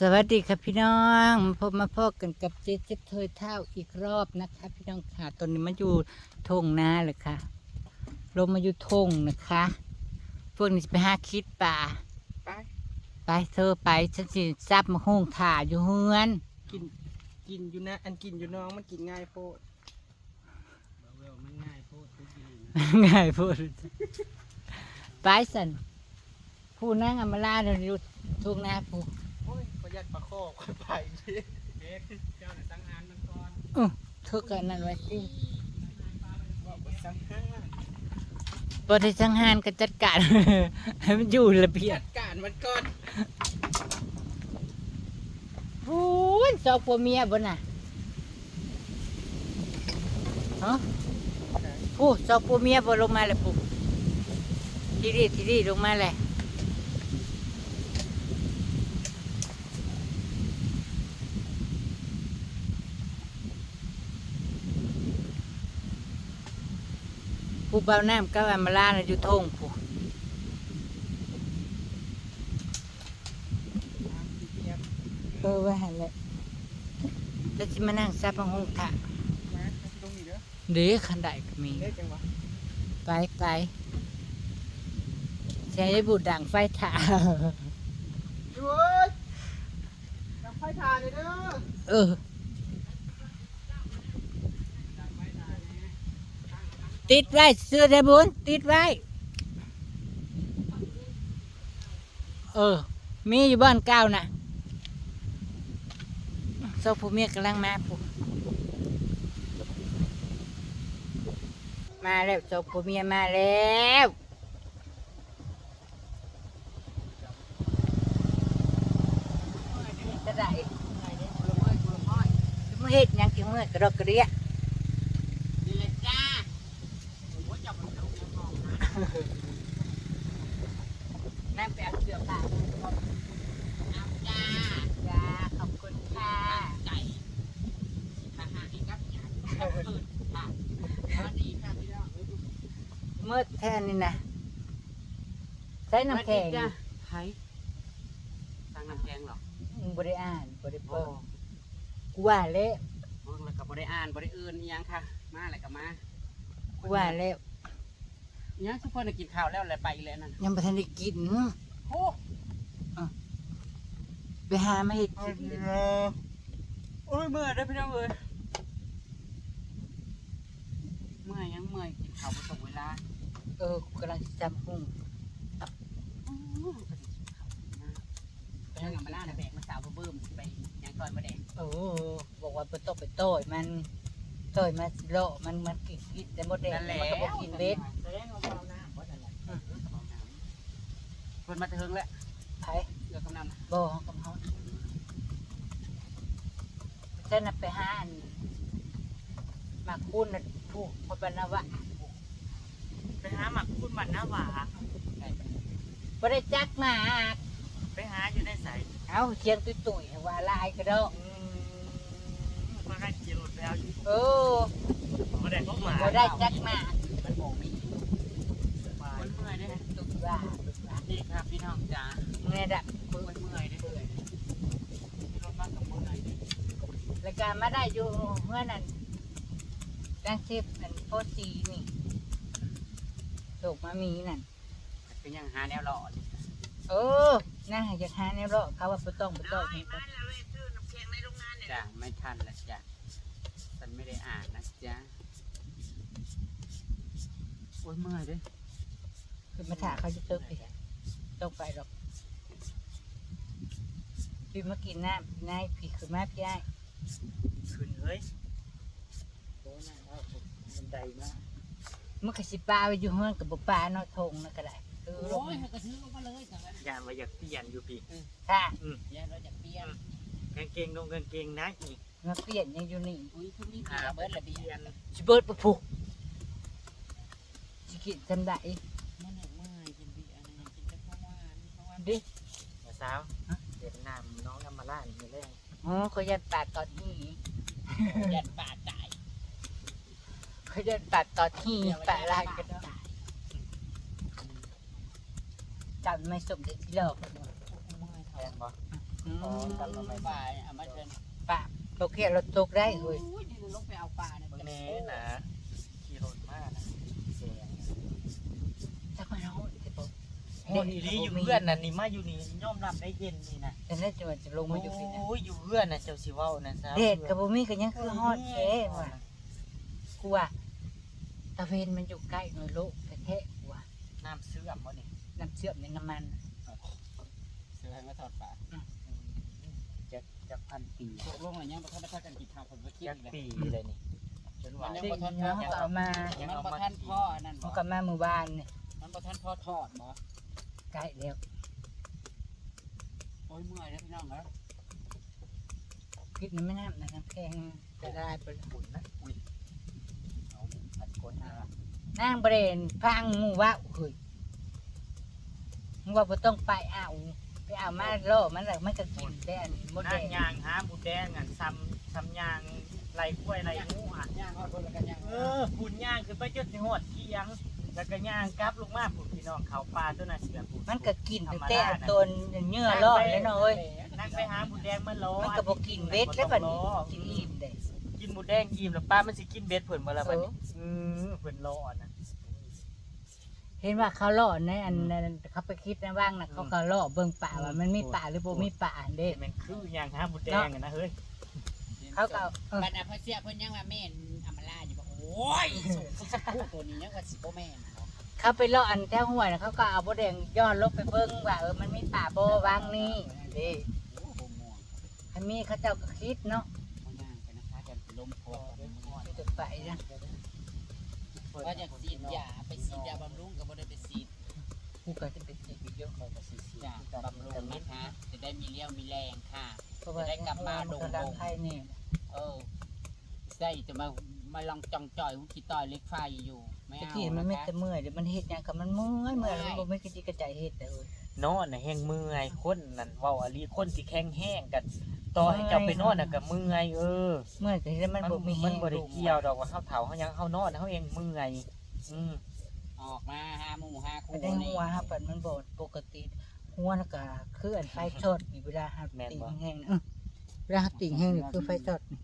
สวัสดีครับพี่น้องมาพบมาพบกันกับเจ๊เจ๊เทยเท่าอีกรอบนะคะ พี่น้องค่ะตอนนี้มาอยู่ทงนาเลยค่ะลงมาอยู่ทงนะคะ พวกนี้จะไปหาคิดป่าไปไปเธอไปฉันสิซับมาห้องถ่าอยู่เฮือนกินกินอยู่นะ อันกินอยู่น้องมันกินง่ายโพดเวลมันง่ายโพดกินง่ายพูดไปสันผู้นั่งอำมาลาเดี๋ยวอยู่ทงนาผู้ โอ้ยประหยัดปลาข้อค่อยไปเด็กเจ้าหน้าสังหารมันก่อนอื้อเธอกันนั่นไว้สิว่าไปสังหารบริสังหารก็จัดการให้มันอยู่ระเบียบจัดการมันก่อนพูนสองผัวเมียบนน่ะฮะพูสองผัวเมียบนลงมาเลยพูทีดีทีดีลงมาเลย ผู้เบาน้ำก็อามาลาน่ะอยู่ทงผู้เออว่าหันเลยแล้วจะมานั่งซับมังหงค่ะมาตรงนี้เด้อเดี๋ยวขันใดก็มีเด็กจังวะไปไปใช้บุดดังไฟถ่าอยู่เว้ยดังไฟทานเลยเด้อเออ ติดไว้เสื้อได้บุญติดไว้ เออ มีอยู่บ้านเก้าน่ะโซผู้เมียกำลังมาผู้มาแล้วโซผู้เมียมาแล้วจะได้มึงเฮ็ดยังกินมื่อกระดกกระเดีย นี่แหละจ้าผมว่าจับมันเอาเอา เอานั่งไปเอาเสื้อผ้าเอาจ้าจ้าขอบคุณค่ะไก่อาหารอีกครับครับเปิดค่ะสวัสดีค่ะพี่น้องเมื่อแทนนี่นะใช้น้ำแข็งไผ่ตั้งน้ำแข็งเหรอมึงบริอ่านบริโอ้เปิดกูว่าแล้วเบิ่งแล้วก็บ่ได้อ่านบ่ได้อื่นอีหยังค่ะ มาอะไรก็มากูว่าแล้วอีห ยังทุกคนน่ะกินข้าวแล้วอะไรไปอีแล้วนั่นยังไม่ทันได้กิน โอ้ไปหามาเห็ดโอ้กินยโอ้ยเมื่อยเด้อพี่น้องเอ้ยเมื่อยยังเมื่อยกินข้าวบ่ตรงเวลาเออกูกำลังสิจำหุ่งอื้อพอดีกินข้าวนะไปทางอัมมาล่าน่ะแบกมาสาวบ่เบิ่มสิไปหยังก่อนบ่แดง เออ บอกว่าไปต้ไปโต้ยมัน โต้ยมาสิโลมันมันกินกินแต่หมดแดงนั่นแหละมันก็บอกกินเบ็ดแสดงว่าเบาน้ำบ่นั่นแหละเออเบาน้ำเพิ่นมาถึงแล้วไผเดี๋ยวกำนันนะบ่ของกับเฮาเจ้าน่ะไปหาอันมาคุ้นน่ะถูกพบนาวะไปหาหมักคุณมันหน้าหวาบ่ได้จักหมากไปหาอยู่ในใสเอาเทียงตุยตุยๆว่าลายก็ดอกมาให้ขี่รถแล้วอยู่ เออมาได้พบหมาบ่ได้จักมามันบ่มีสบายเมื่อยเด้ตุยว่านี่ครับพี่น้องจ๋าเมื่อดับเมื่อยเมื่อยเด้อรถมากับเมื่อยเด้อแล้วก็มาได้อยู่เมื่อนั้นดังเชฟนั่นโพสีนี่ถูกมามีนั่นเป็นยังหาแนวหล่อเออน่าจะทานเนี่ยรอเขาว่าบ่ต้องบ่ต้องนี่ก็จ้ะไม่ทันแล้วจ้ะฉัน ไม่ได้อ่านนะจ๊ะ โอ้ยเมื่อยเด้อคือมาถาเขาจะตึกไปต้องไปหรอกพี่มากินน้ำนายพี่คือมาพี่ไอ้ายขึ้นเฮ้ยโอ้ยน่าเอาผมบันไดมากมันก็สิปลาไปอยู่เฮือนกับบ่ปลาเนาะทงนั่นก็ได้เออลงโอ้ยมาให้กระทือลงมาเลยจ้ะยานมาอยากเปลี่ยนอยู่พี่ค่ะอย่าเราจะเปลี่ยนกางเกงนงกางเกงนะอีกมาเปลี่ยนยังอยู่นี่อุ้ยทุกนี้ขาเบิดระเบียนสิเบิดบ่ผูกสิกินจำได้มันเมื่อยกินเบียร์นะกินแต่ข้าวหวานข้าวหวานดิมาสาวเดี๋ยวน้ำน้องอามาล่านี่แรงอ๋อเขายันปาดตอนนี้ยันบาดตายเขายันปาดตอนที่ปาดอะไรกันเนาะจำไม่สมเด็จที่หลอกเมื่อยแรงบ่เอืมอ๋อกันมาไม่ปลาเอามาเชิญปะ ตกเขียนเราตกได้เฮ้ยอุ้ยนี่ลงไปเอาปลาเนี่ยบางเน้นะขี่รถมากนะเสียงจักมาเนาะเดี๋ยวบอกโอ้นี่ลีอยู่เพื่อนน่ะนี่มาอยู่นี่ย่อมรับได้เย็นนี่นะแต่น่าจะว่าจะลงมาอยู่ที่นี่โอ้ยอยู่เพื่อนน่ะเจ้าสิเว้านะซะเดดกับบ่มีก็ยังคือฮอดแท้ว่ะกูว่าตะเวนมันอยู่ใกล้หน่อยโลกแท้ๆกูว่าน้ำเสื่อมบ่นี่น้ำเชื่อมในน้ำมันเสือให้มาทอดปลา จักจักพันปีตกลงอะไรยังบ่ทันได้พากันกินข้าวผมก็คิดจักเลยปีเลยนี่จนว่ามันยังสิ่บ่งทันนี้ทอดเขาก็เอามามันบ่ทันพ่ออันนั่นเขาบ่ก็มาหมู่บ้านนี่มันบ่ทันพ่อทอดบ่ใกล้แล้วโอ้ยเมื่อยแล้วพี่น้องครับคิดนี่ไม่น้ำนะน้ำแข็งจะได้ไปบุญนะอุ้ยเอาอัดกดนะนางบริเวณพังหมู่ว่าเฮ้ยมึงว่าบ่ต้องไปเอา ไปเอามาล่อมันแล้วมันก็กินได้อันหมดแดนั่งงยางหาหมูแดงอันซ้ำซ้ำยางไรกล้วยไรงูอะ ย่างเอาคนละกันย่างเออหุ่นย่างคือไปจนสิหอดเที่ยง แล้วก็ย่างกลับลงมาผูกพี่น้องเขาปลาตัวน่ะเสือผูกมันก็กินตั้งแต่อันตนเนื้อล่อแล้วเนาะเอ้ยนั่งไปหาหมูแดงมาโลมันก็บ่กินเวทแล้วบัดนี้กินอิ่มได้กินหมูแดงอิ่มแล้วป้ามันสิกินเบ็ดเพิ่นบ่ล่ะบัดนี้เอออืมเพิ่นรอนะ เห็นว่าเขาล่อในอันนั้นเขาไปคิดนะว่างนะเขาก็ล่อเบิ่งป่าว่ามันมีป่าหรือบ่มีป่าเด้เด็มันคือย่างหาหมูแดงอะนะเฮ้ยเขาก็เอาเออบัดน่ะเพิ่นเสียเพิ่นยังว่าแม่นอำมาลาอยู่บ่โอ้ยสุกสักครู่ตัวนี้ยังว่าสิบ่แม่นเนาะเขาไปล่ออันแท้ห้วยนะเขาก็เอาบ่แดงย้อนลงไปเบิ่งว่าเออมันมีป่าบ่วางนี่เด้โอ้บ่ม่วงถ้ามีเขาเจ้าก็คิดเนาะบ่ย่างไปนะคะกันลมโพดกันม่วงที่จะไปนะ ว่าอยากฉีดยาไปฉีดยาบำรุงก็บ่ได้ไปฉีดกูก็จะไปสิอีกเยอะมันก็สิสิยาบำรุงนะคะจะได้มีเลี้ยวมีแรงค่ะเพราะว่าจะได้กลับมาโด่งๆกระดังไข่นี่เออใส่จะมามาลองจองจ่อยหุขี้ต่อยเล็กไฟอยู่ไม่ตะเอากี้มันไม่นะคะแต่เมื่อยเดี๋ยวมันเฮ็ดหยังกับมันเมื่อยเมื่อยแล้วมันบ่มีกระจิกกระใจเฮ็ดเด้อนอนน่ะแห้งเมื่อยคนนั่นเว้าอะลีคนสิแข็งแห้งกัน ต่อให้เจ้าไปนอนน่ะก็เมื่อยเออ เมื่อยแต่ที่มันบ่มีมันแฮงบ่ได้เกี่ยวดอกว่าเฮาเฒ่าเฮายังเฮานอนเฮาเองเมื่อยอืมออกมาหาหมู่หาไม่คู่ได้นี่หัวฮะปัดมันบ่ปกติหัวน่ะก็คืออันไฟช็อตนี่เวลาหักติ่งแห้งๆเออเวลาหักติ่งแห้งนี่คือไฟช็อตนี่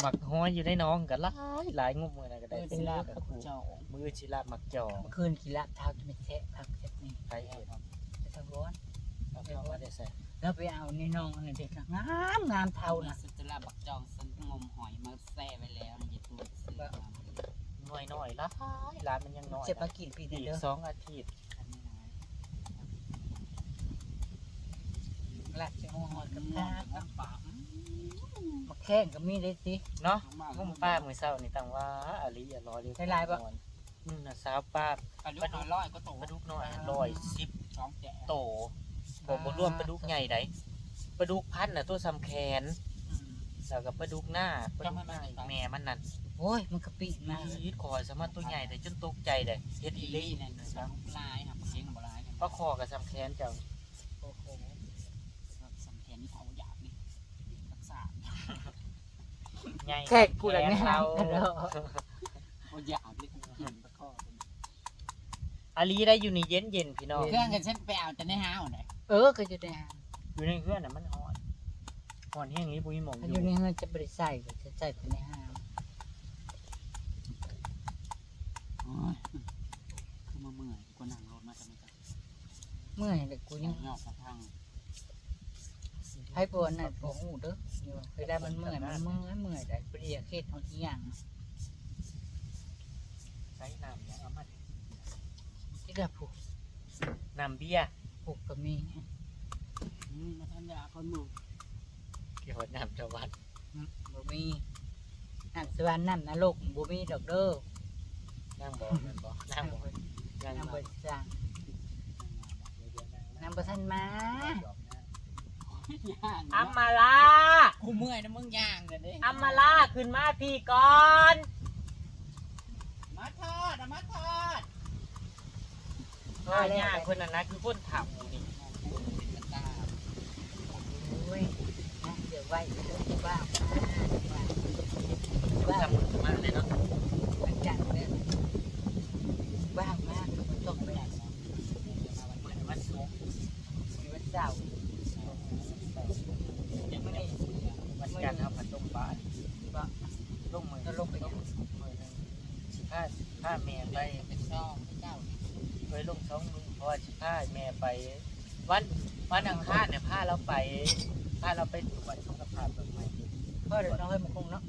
หมักห้อยอยู่ในน้องก็หลายหลายงุมมื้อน่ะก็ได้เออเป็เป็นนลาลาบบกับเจ้ามือสิลาบหมักจองเมื่อคืนกี่ละเท้าจะไม่แทะพักแทะนี่ไปเฮ็ดไปทางร้อนเอาเข้ามาได้ใส่ แล้วไปเอาในน้องอันนั้นเด็กน่ะงามงามเท่านะนะสุดจะลาบักจองสันงมหอยมาแซ่ไว้แล้วอย่าตัวเสือน้อยน้อยๆหลายร้านมันยังน้อยจะมานะกินปีอีนี้กเด้อสองอาทิตย์ลัดจะหัวหอดกับน้ข้าวำปลามาแข้งก็มีได้สิเนาะงุมป้ามื้อเช้านี่ตั้งว่าอลีอย่ารอเร็วได้หลายปะอืมน่ะสาวป้าปลาดุกน้อยร้อยก็โตปลาดุกน้อยร้อยสิบสองแจ๋โต บ่บ่รวมปลาดุกใหญ่ใดปลาดุกพันธุ์น่ะตัวสำแขนแล้วก็ปลาดุกหน้าปลาดุกหน้าอีกแม่มันนั่นโอ้ยมันกะปิมายีดคอยสามารถตัวใหญ่แต่จนตกใจได้เฮ็ดอีอีหลีลี่นั่นปลาดุกลายครับเสียงบ่ลายปลาคอกับสำแขนเจ้าโอ้โหสำแขนนี่เขาอยากนี่รักษาใหญ่แค่กูละแขเนี่ยเราเด้อเขาอยากนี่กินตะข้ออาลีได้อยู่นี่เย็นเย็นๆพี่น้องเครื่องกันฉันไปเอาแต่ในห้าวไหน เออก็จะได้หาอยู่ในเครื่องน่ะมันฮ้อนฮ้อนแห้งนี้บ่มีหม่องอันออยู่ยู่ในเงินจะบริใส่ก็จะใส่ไปในห้างคือมาเมื่อยกูนั่งรถมาจะไม่กันเมื่อยเลยกูยังนอกกระทั่งให้ปวดน่ะปวดหูเด้อนี่ว่าเคยได้มันเมื่อยมันเมื่อยเมื่อยได้เปรียเคสของอีหยังใช้น้ำเนี่ยเอามาที่กระผูกน้ำเบียร์ ผูกก็มีมาทันยาคนหมู่เกี่ยวกับน้ำตะวันอืมบ่มีน้ำสวรรค์น้ำนรกบ่มีดอกเด้อนั่งบ่แม่นบ่นั่งบ่นั่งน้ำบ่บ่สั่งน้ำบ่ทันมาย่างอัมมาลากูเมื่อยนะมึงย่างกันดิอัมมาลาขึ้นมาพี่ก่อน มาทอดมาทอด เอ้ยย่าคนนั้นนะคือคนถามนี่เป็นตาโอ้ยนะเดี๋ยวไว้เดี๋ยวจะว่าว่าคนว่าทำมือมาเลยเนาะ วันจันทร์เนี่ยว่างมากมันต้องไปไหน เหมือนวันศุกร์ มีวันเสาร์ายแม่ไป วันวันอังคารเนี่ยพาเราไปพาเราไปตรวจสุขภาพเบิ่งใหม่ พ่อ เดี๋ยวน้องให้มันคงเนาะ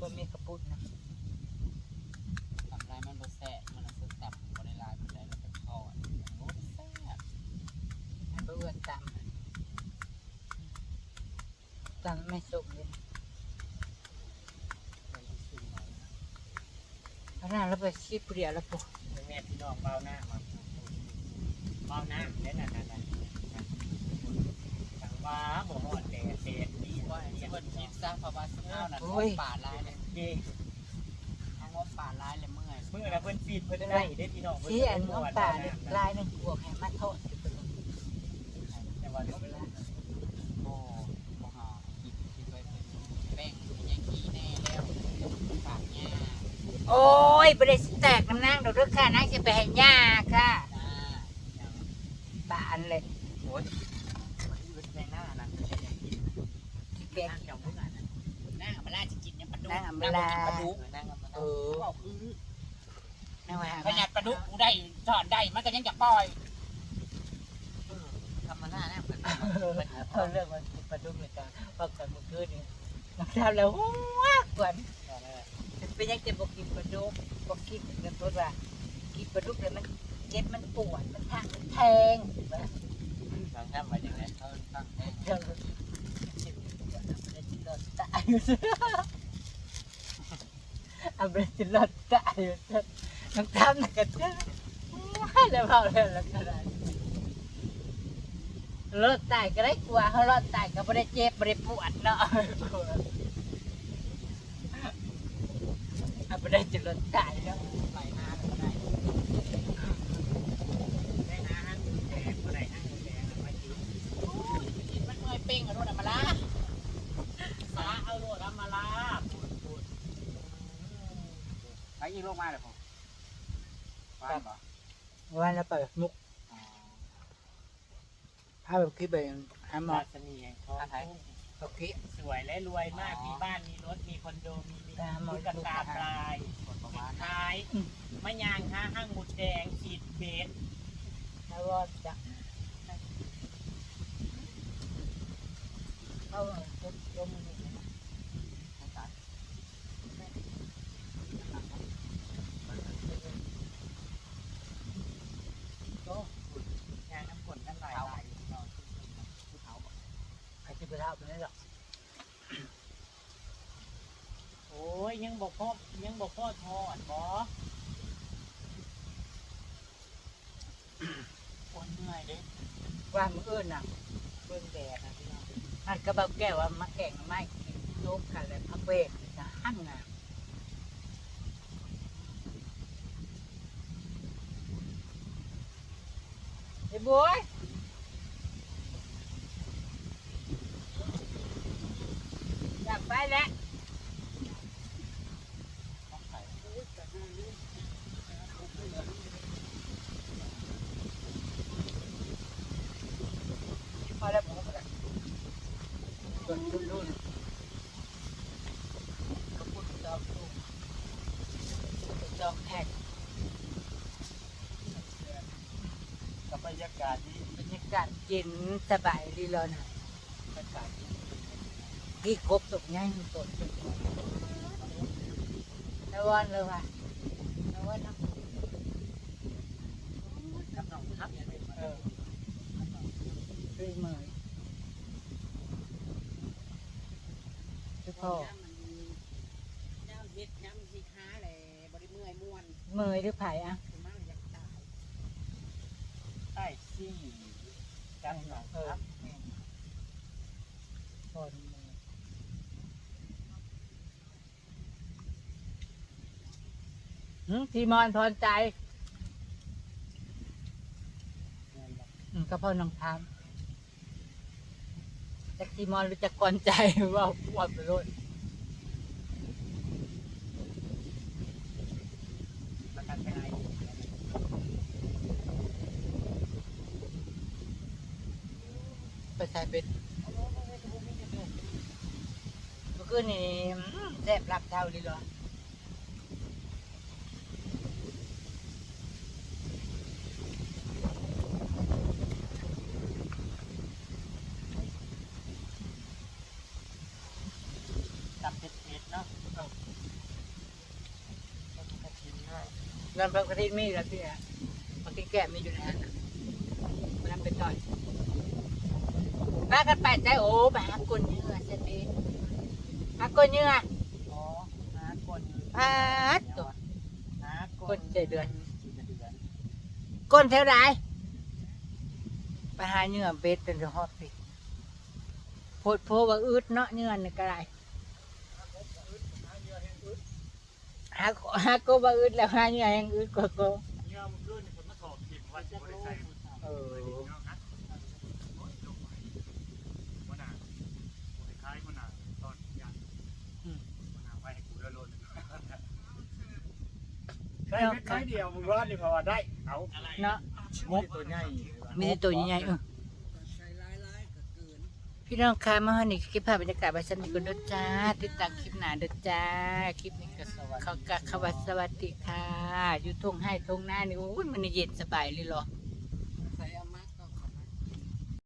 บ่มีกระปุกนะทำลายมันบ่แซ่บมันเอาตับบ่ได้ลายบ่ได้แล้วก็ทอดโอ้ยแซ่บให้เพื่อนตามตามไม่สุกเลยขนาดเราไปชีพเดียวแล้วปุ๊บแม่พี่น้องเบาหน้ามาเบาหน้าเล่นนั่นนั่นนั่นทางว่าบ่ฮอดแดดแด ดดีว่าว่าไอ้เรียที่กเพิ่ว่านคิดสร้างภาวะสภาพน่ะโอ้ย ป่าลายเลยเด้เอางบป่าลายเลยเมื่อยมื้อน่ะเพิ่นฟีดเพิ่นได้ได้พี่น้องเพิ่นที่อันน้องตาเนี่ยลายหนึ่งบวกให้มาโทษแต่ว่าเดี๋ยวโอ้บ่หาคิดคิดไว้เป็นแป้งเป็นอย่างนี้แน่แล้วปากหญ้าโอ้ยบริสแตกน้ำนั่งดอกเด้อค่ะนั่งจะไปให้ย่าค่ะจ้าบานเลยโอ้ยมันในหน้านั่นคือจะอยากกิน ที่แกนั่งจังมื้อนั้นนางอำมาลาจะกินเนี่ยปลาดุกนางอำมาลางบ่กินปลาดุกนั่งกันมาเออนั่งไว้ขนาดปลาดุกกูได้ทอดได้มันก็ยังจะปล่อยทำมาหน้าเนี่ยเพิ่นเขาเรื่องมันปลาดุกเลยจ้ะพอก่อนเมื่อคืนนี่นักทำแล้วหัวกวนเป็นยังจะบอกกินปลาดุกบอกกินกันตัวว่ากินปลาดุกเลยมันเจ็บมันปวดมันทางมันแทงทางทำมาจังได๋เขาตั้งแท้เดี๋ยวเราจะ รอดตายเอาไปจะรอดตายน้องทำนักกันเจ้าแล้วเผาแล้วแล้วก็ได้รอดตายก็ได้กลัวเขารอดตายก็ไม่ได้เจ็บไม่ได้ปวดเนาะเอาได้จะรอดตายแล้วไปหน้าก็ได้ได้นะฮะแดงบ่ได้นั่งแดงมากินกินมันเมื่อยเป้งกับรถอำมาลาสา เอารถอำมาลาพูดพูดไปยิงลงมาเลยผมว่านบ่วันละเปิดมุกพาแบบคิดไปหาหมอราชนีแห่งทองทุ่งเขาคิดสวยและรวยมากมีบ้านมีรถมีคอนโดมีมีตามหมดลูกกระตาปลายคนประมาณท้ายมะยางห้าห้างหมุดแดงฉีดเบสแล้วก็จะเอาลมลมนี่นะ ยางน้ำฝนทั้งหลายหลาย ใครจะไปเล่าไปได้หรอก โอ้ย ยังบอกพ่อยังบอก พ่อทอดบอคนเหนื่อยเด้ว่ามืออื่นน่ะเบิ่งแดดนะพี่น้องนั่นก็เบาแก้วว่ามาแก่งไม่กินโจ๊กกันเลยพักเบรกนะหั่นงามไอ้บัวอยากไปแล้ว พอแล้วผมก็ได้ส่วนรุ่นรุ่นก็พูดจอกตู้จอกแท็ก กับบรร ยากาศที่บรรยากาศเย็นสบายดีเลยนะบรรยากาศที่ที่กบตกง่ายที่สุดแล้ววันเลยว่ะแล้ววันนะกับน้องทับเออคือเมยคือพ่อน้ำเฮ็ดน้ำสิค้าเลยบริเมื่อยม่วนเมยหรือไผ่อะ คือมั่งอยากตาย ใต้ซี่กับน้องเออทับคนทีมอนพรใจก็พ่อน้องทามจักทีมอนรู้จักก่อนใจว่าว่าไปรุ่น ใส่เป็ดเมื่อคืนนี่แซ่บรับเท่าเลยเหรอนั่นพระกระทิมีแล้วพี่ฮะบางทีแก้มีอยู่นะมันเป็นต่อย มากันไปใจโอ้ไปหากลเหยื่อเสร็จดีหากลเหยื่ออ๋อหาคนพาดตัวหาคนใจเดือนเดือนก้นเท่าไรไปหาเหยื่อเบ็ดเป็นฮอดสิโพดโพว่าอึดเนาะเหยื่อนี่ก็ได้หาหาโกว่าอึดแล้วหาเหยื่อยังอึดกว่าโกเงื่อมันขึ้นคนมาถอดถิ่มว่าจะบริใส่เออ มันหนาคล้ายมันหนาตอนยันมันหนาไว้ให้กูแล้วลน ได้คล้ายเดียวมึงว่านี่พอได้เอาเนาะมกตัวใหญ่มีแต่ตัวใหญ่ๆเออใส่ร้ายร้ายก็เกินพี่น้องคะมาฮอนี่คลิปภาพบรรยากาศไว้สนิทกันด้วยจ้าติดตามคลิปหน้าด้วยจ้าคลิปนี้ก็เขากะขวัสสวัสดีค่ะอยู่ทงให้ทงหน้านี่โอ้ยมันนี่เย็นสบายเลยเหรอ